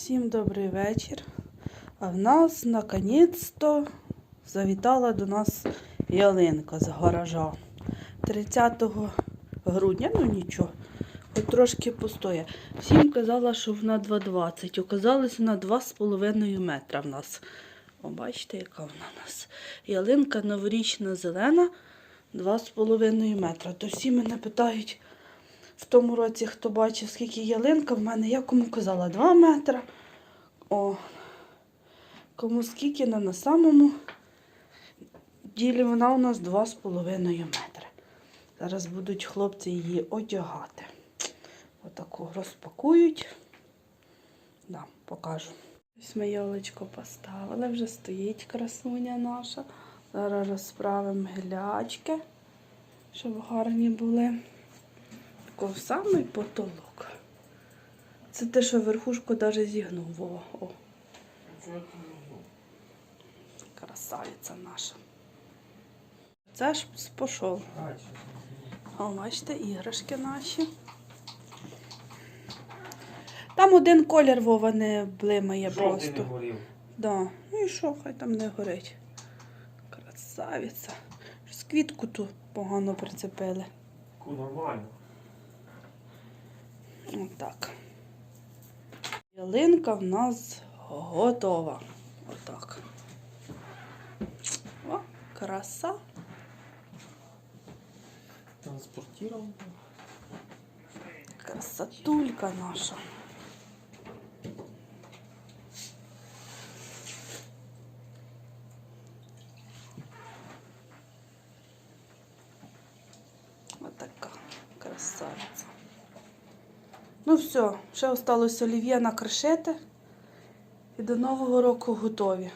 Всім добрий вечір. А в нас наконець-то завітала до нас ялинка з гаража. 30 грудня, ну нічого, хоч трошки постоє. Всім казала, що вона 2,20. Оказалось, вона 2,5 метра в нас. О, яка вона в нас. Ялинка новорічна зелена, 2,5 метра. То всі мене питають, в тому році, хто бачив, скільки ялинка в мене, я кому казала 2 метри. О, кому скільки, на, на самому ділі вона у нас 2,5 метри. Зараз будуть хлопці її одягати. Отаку розпакують. Да, покажу. Ось ми ялочку поставили, вже стоїть красуня наша. Зараз розправимо глячки, щоб гарні були. Такий самий потолок. Це те, що верхушку навіть зігнув. О. Красавиця наша. Це ж пішов. О, бачите, іграшки наші. Там один колір Вова не блимає Жовтий не просто. горів. Да. Ну і що, хай там не горить. Красавиця. Щось квітку ту погано прицепили. Ку, Нормально. Отак. Ялинка в нас готова. Отак. О, краса. Транспортував. Красотулька наша. Отака красавиця. Ну все, ще осталось олів'є накришити. І до Нового року готові.